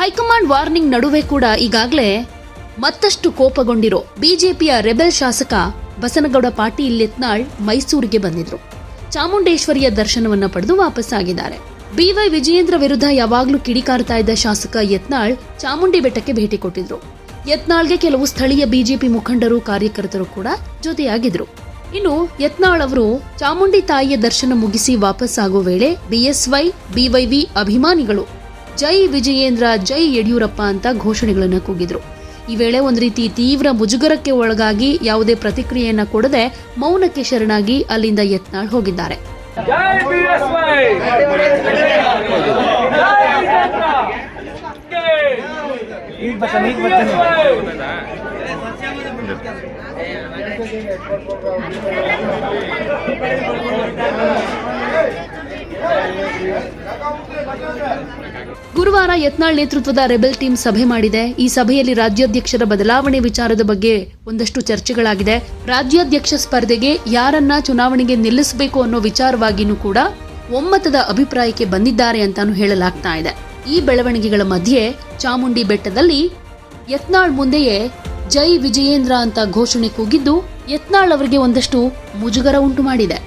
High command warning ನಡುವೆ ಕೂಡ ಈಗಾಗಲೇ ಮತ್ತಷ್ಟು ಕೋಪಗೊಂಡಿರೋ ಬಿಜೆಪಿಯ ರೆಬೆಲ್ ಶಾಸಕ ಬಸನಗೌಡ ಪಾಟೀಲ್ ಯತ್ನಾಳ್ ಮೈಸೂರಿಗೆ ಬಂದಿದ್ರು. ಚಾಮುಂಡೇಶ್ವರಿಯ ದರ್ಶನವನ್ನ ಪಡೆದು ವಾಪಸ್ಸಾಗಿದ್ದಾರೆ. ಬಿವೈ ವಿಜಯೇಂದ್ರ ವಿರುದ್ಧ ಯಾವಾಗ್ಲೂ ಕಿಡಿಕಾರ್ತಾ ಇದ್ದ ಶಾಸಕ ಯತ್ನಾಳ್ ಚಾಮುಂಡಿ ಬೆಟ್ಟಕ್ಕೆ ಭೇಟಿ ಕೊಟ್ಟಿದ್ರು. ಯತ್ನಾಳ್ಗೆ ಕೆಲವು ಸ್ಥಳೀಯ ಬಿಜೆಪಿ ಮುಖಂಡರು, ಕಾರ್ಯಕರ್ತರು ಕೂಡ ಜೊತೆಯಾಗಿದ್ರು. ಇನ್ನು ಯತ್ನಾಳ್ ಅವರು ಚಾಮುಂಡಿ ತಾಯಿಯ ದರ್ಶನ ಮುಗಿಸಿ ವಾಪಸ್ಸಾಗೋ ವೇಳೆ ಬಿಎಸ್ವೈ ಬಿವೈವಿ ಅಭಿಮಾನಿಗಳು ಜೈ ವಿಜಯೇಂದ್ರ ಜೈ ಯಡಿಯೂರಪ್ಪ ಅಂತ ಘೋಷಣೆಗಳನ್ನು ಕೂಗಿದ್ರು. ಈ ವೇಳೆ ಒಂದು ರೀತಿ ತೀವ್ರ ಮುಜುಗರಕ್ಕೆ ಒಳಗಾಗಿ ಯಾವುದೇ ಪ್ರತಿಕ್ರಿಯೆಯನ್ನ ಕೊಡದೆ ಮೌನಕ್ಕೆ ಶರಣಾಗಿ ಅಲ್ಲಿಂದ ಯತ್ನಾಳ್ ಹೋಗಿದ್ದಾರೆ. ಗುರುವಾರ ಯತ್ನಾಳ್ ನೇತೃತ್ವದ ರೆಬೆಲ್ ಟೀಮ್ ಸಭೆ ಮಾಡಿದೆ. ಈ ಸಭೆಯಲ್ಲಿ ರಾಜ್ಯಾಧ್ಯಕ್ಷರ ಬದಲಾವಣೆ ವಿಚಾರದ ಬಗ್ಗೆ ಒಂದಷ್ಟು ಚರ್ಚೆಗಳಾಗಿದೆ. ರಾಜ್ಯಾಧ್ಯಕ್ಷ ಸ್ಪರ್ಧೆಗೆ ಯಾರನ್ನ ಚುನಾವಣೆಗೆ ನಿಲ್ಲಿಸಬೇಕು ಅನ್ನೋ ವಿಚಾರವಾಗಿನೂ ಕೂಡ ಒಮ್ಮತದ ಅಭಿಪ್ರಾಯಕ್ಕೆ ಬಂದಿದ್ದಾರೆ ಅಂತಾನು ಹೇಳಲಾಗ್ತಾ ಇದೆ. ಈ ಬೆಳವಣಿಗೆಗಳ ಮಧ್ಯೆ ಚಾಮುಂಡಿ ಬೆಟ್ಟದಲ್ಲಿ ಯತ್ನಾಳ್ ಮುಂದೆಯೇ ಜೈ ವಿಜಯೇಂದ್ರ ಅಂತ ಘೋಷಣೆ ಕೂಗಿದ್ದು ಯತ್ನಾಳ್ ಅವರಿಗೆ ಒಂದಷ್ಟು ಮುಜುಗರ ಉಂಟು ಮಾಡಿದೆ.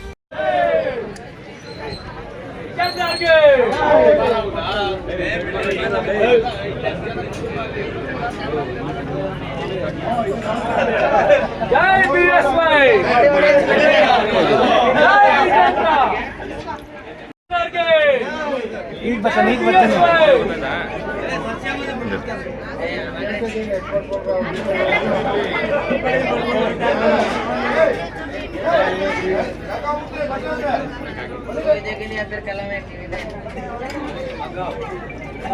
ಜೈ ಬಿಎಸ್ವೈ ಈಗ ಬರ್ತಾನೆ ಈಗ ಬರ್ತಾನೆ. देखने या फिर कलम है